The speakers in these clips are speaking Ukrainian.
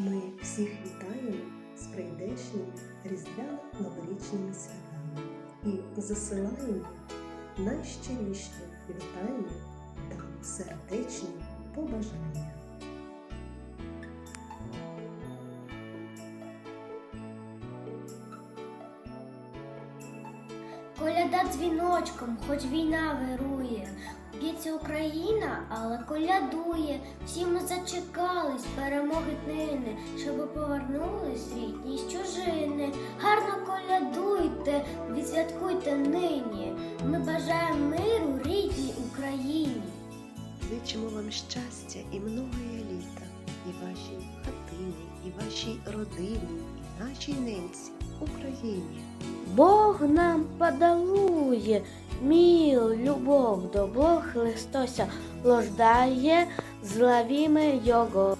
Ми всіх вітаємо з прийдешніми різдвяно-новорічними святами і засилаємо найщиріші вітання та сердечні побажання. Коляда дзвіночком, хоч війна вирує. Б'ється Україна, але колядує. Всі ми зачекались перемоги днини, щоб повернулись рідні з чужини. Гарно колядуйте, відсвяткуйте нині. Ми бажаємо миру рідній Україні. Зичимо вам щастя і многое літа, і вашій хатині, і вашій родині, і нашій ненці, Україні. Бог нам подарує мил, любов, добро Христося лождає, злавімо Його.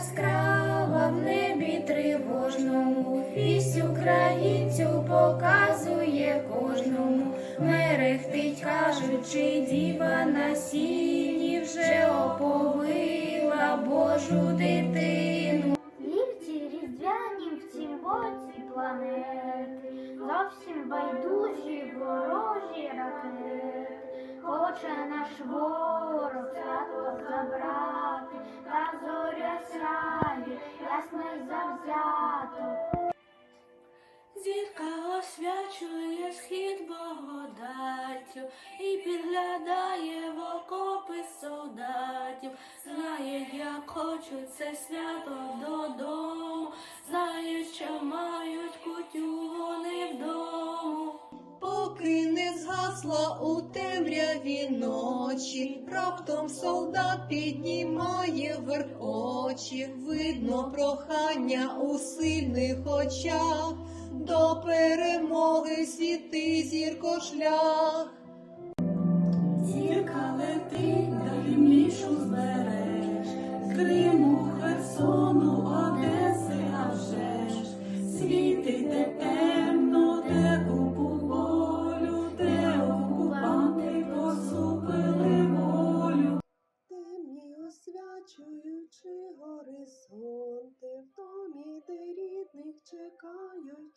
Яскрава в небі тривожному, вість українцю показує кожному. Мерехтить, кажучи, діва на сіні вже оповила Божу дитину. Лівці різдвяні в цім боці планети, зовсім байдужі ворожі ракети. Хоче наш ворог освячує схід благодаттю і підглядає в окопи солдатів. Знає, як хочуть це свято додому, знає, що мають кутю вони вдому. Поки не згасла у темряві ночі, раптом солдат піднімає вверх очі, видно прохання у сильних очах, до перемоги світи зірко шлях.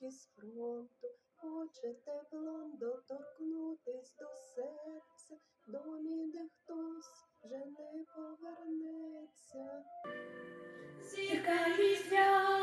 як із фронту, хоче теплом доторкнутись до серця, домі, де хтось вже не повернеться. Зірка різдвя.